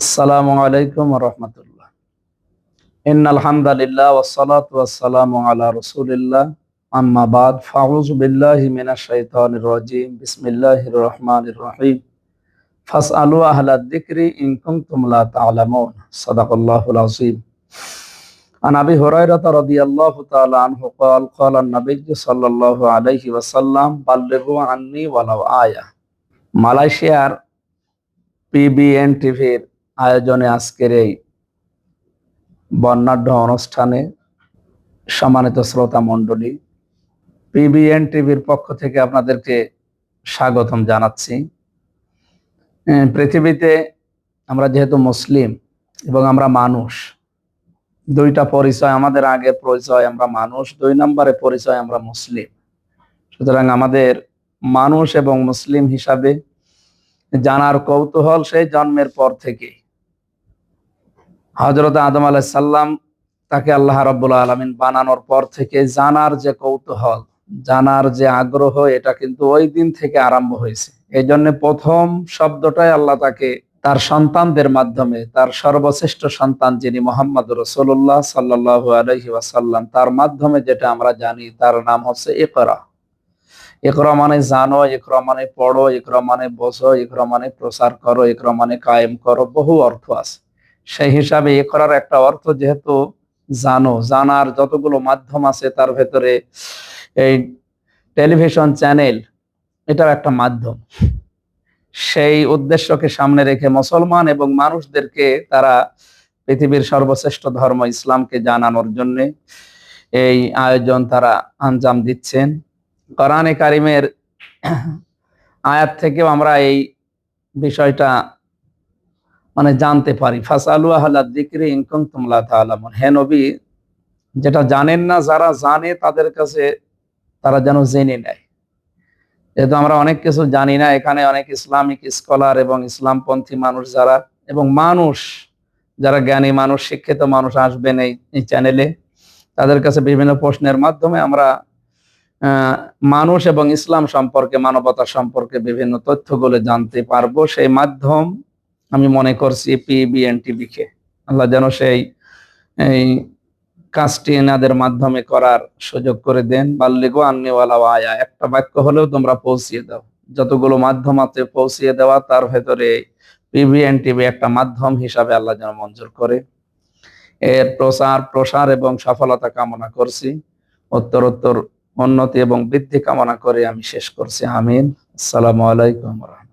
আসসালামু আলাইকুম রহমতুল্লাহ ইন আলহামদুলিল্লাহ ওয়াসসালাত ওয়াসসালামু আলা রাসূলিল্লাহ আম্মা বাদ ফাউযু বিল্লাহি মিনাশ শাইতানির রাজিম বিসমিল্লাহির রহমানির রহিম ফাসআলু আহলাদ যিকরি ইন কুনতুম লা তা'লামুন সাদাকাল্লাহুল আযীম عن ابي هريره رضي الله تعالى عنه قال قال النبي صلى الله عليه وسلم بلغوا عني ولو آية মালয়েশিয়ার পিবিএন টিভির আয়োজনে আজকের এই বর্ণাঢ্য অনুষ্ঠানে সম্মানিত শ্রোতা মণ্ডলী পিবিএন টিভির পক্ষ থেকে আপনাদেরকে স্বাগতম জানাচ্ছি। পৃথিবীতে আমরা যেহেতু মুসলিম এবং আমরা মানুষ, দুইটা পরিচয় আমাদের আগে পরিচয়, আমরা মানুষ, দুই নম্বরে পরিচয় আমরা মুসলিম। সুতরাং আমাদের মানুষ এবং মুসলিম হিসাবে জানার কৌতূহল সেই জন্মের পর থেকে হজরত আদম আলাহ সাল্লাম তাকে আল্লাহ রব্বুল আলমিন বানানোর পর থেকে জানার যে কৌতূহল, জানার যে আগ্রহ, এটা কিন্তু ওই দিন থেকে আরম্ভ হয়েছে। এই জন্য প্রথম শব্দটাই আল্লাহ তাকে তার সন্তানদের মাধ্যমে, তার সর্বশ্রেষ্ঠ সন্তান যিনি মোহাম্মদ রসুল্লাহ সাল্লাহ আলহি তার মাধ্যমে যেটা আমরা জানি, তার নাম হচ্ছে একরা একরা মানে জানো একরা মানে পড়ো একরা মানে বসো একরা মানে প্রচার করো একরা মানে কায়েম করো, বহু অর্থ আছে। সেই হিসাবে এ করার একটা অর্থ যেহেতু জানো, জানার যতগুলো মাধ্যম আছে তার ভেতরে এই টেলিভিশন চ্যানেল, এটাও একটা মাধ্যম। সেই উদ্দেশ্যকে সামনে রেখে মুসলমান এবং মানুষদেরকে তারা পৃথিবীর সর্বশ্রেষ্ঠ ধর্ম ইসলামকে জানানোর জন্য এই আয়োজন তারা আঞ্জাম দিচ্ছেন। কারিমের আয়াত থেকেও আমরা এই বিষয়টা মানে জানতে পারি। ফাসালু আহলা দিকরি ইনকুম তুমলা তাআলামুন। হে নবী, যেটা জানেন না, যারা জানে তাদের কাছে তারা যেন জেনে নেয়। যেহেতু আমরা অনেক কিছু জানি না, এখানে অনেক ইসলামিক স্কলার এবং ইসলামপন্থী মানুষ যারা, এবং মানুষ, যারা জ্ঞানী মানুষ, শিক্ষিত মানুষ আসবেন এই চ্যানেলে তাদের কাছে বিভিন্ন প্রশ্নের মাধ্যমে আমরা মানুষ এবং ইসলাম সম্পর্কে, মানবতা সম্পর্কে বিভিন্ন তথ্যগুলো জানতে পারব। সেই মাধ্যম আমি মনে করছি পিবিএনটিভিকে আল্লাহ যেন সেই, এই কাজটি এনাদের মাধ্যমে করার সুযোগ করে দেন। বাল্লিগো আন্নিওয়ালা আয়া একটা বাক্য হলেও তোমরা পৌঁছিয়ে দাও। যতগুলো মাধ্যম আছে পৌঁছিয়ে দেওয়া, তার ভেতরে পিবিএন টিভি একটা মাধ্যম হিসাবে আল্লাহ যেন মঞ্জুর করে। এর প্রচার প্রসার এবং সফলতা কামনা করছি। উত্তরোত্তর উন্নতি এবং বৃদ্ধি কামনা করে আমি শেষ করছি। আমিন। আসসালামু আলাইকুম রহমতুল্লাহ।